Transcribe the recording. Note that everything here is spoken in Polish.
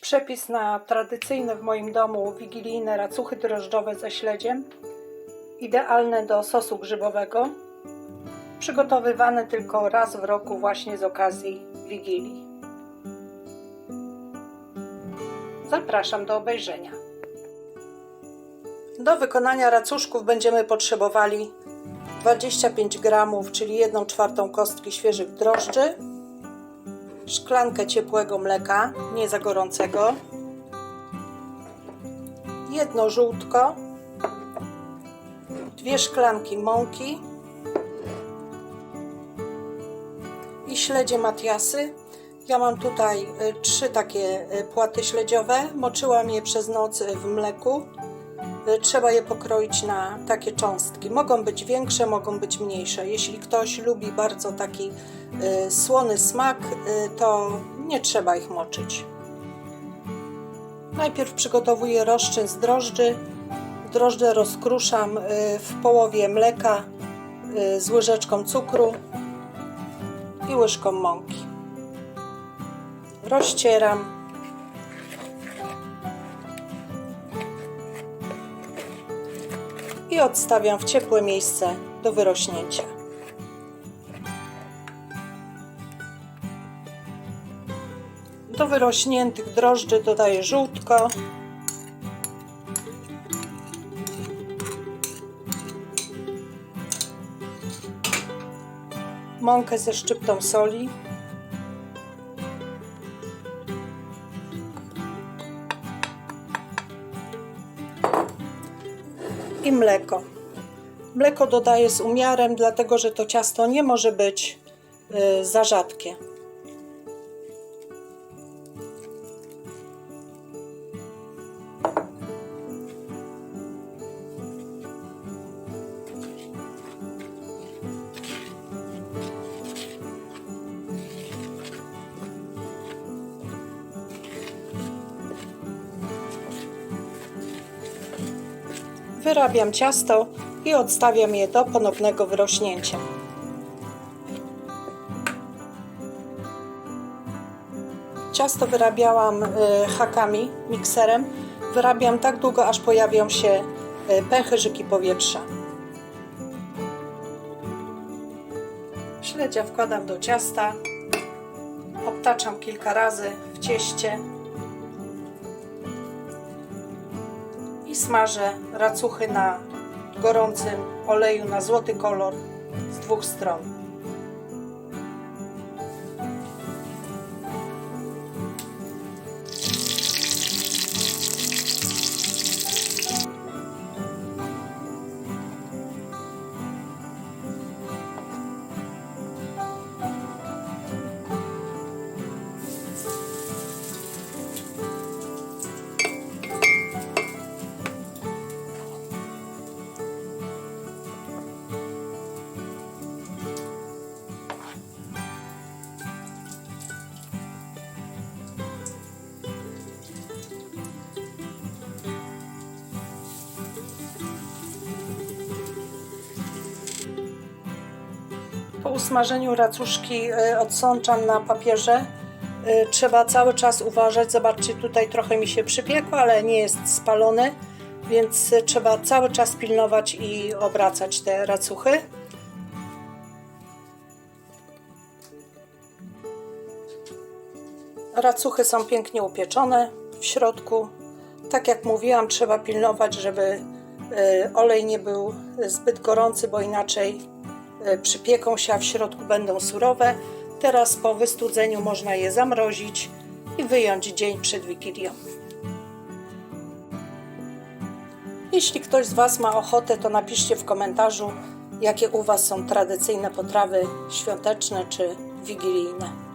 Przepis na tradycyjne w moim domu wigilijne racuchy drożdżowe ze śledziem. Idealne do sosu grzybowego. Przygotowywane tylko raz w roku właśnie z okazji Wigilii. Zapraszam do obejrzenia. Do wykonania racuszków będziemy potrzebowali 25 gramów, czyli 1 czwartą kostki świeżych drożdży, szklankę ciepłego mleka, nie za gorącego, jedno żółtko, dwie szklanki mąki i śledzie Matiasy. Ja mam tutaj y, trzy takie y, płaty śledziowe. Moczyłam je przez noc w mleku. Y, Trzeba je pokroić na takie cząstki. Mogą być większe, mogą być mniejsze. Jeśli ktoś lubi bardzo taki y, słony smak, y, to nie trzeba ich moczyć. Najpierw przygotowuję rozczyn z drożdży. Drożdże rozkruszam w połowie mleka z łyżeczką cukru i łyżką mąki. Rozcieram. I odstawiam w ciepłe miejsce do wyrośnięcia. Do wyrośniętych drożdży dodaję żółtko. Mąkę ze szczyptą soli. I mleko. Mleko dodaję z umiarem, dlatego że to ciasto nie może być y, za rzadkie. Wyrabiam ciasto i odstawiam je do ponownego wyrośnięcia. Ciasto wyrabiałam y, hakami, mikserem. Wyrabiam tak długo, aż pojawią się y, pęcherzyki powietrza. Śledzia wkładam do ciasta. Obtaczam kilka razy w cieście. Smażę racuchy na gorącym oleju na złoty kolor z dwóch stron. Po usmażeniu racuszki y, odsączam na papierze. Y, Trzeba cały czas uważać. Zobaczcie, tutaj trochę mi się przypiekło, ale nie jest spalony, więc y, trzeba cały czas pilnować i obracać te racuchy. Racuchy są pięknie upieczone w środku. Tak jak mówiłam, trzeba pilnować, żeby olej nie był zbyt gorący, bo inaczej przypieką się, a w środku będą surowe. Teraz po wystudzeniu można je zamrozić i wyjąć dzień przed Wigilią. Jeśli ktoś z Was ma ochotę, to napiszcie w komentarzu, jakie u Was są tradycyjne potrawy świąteczne czy wigilijne.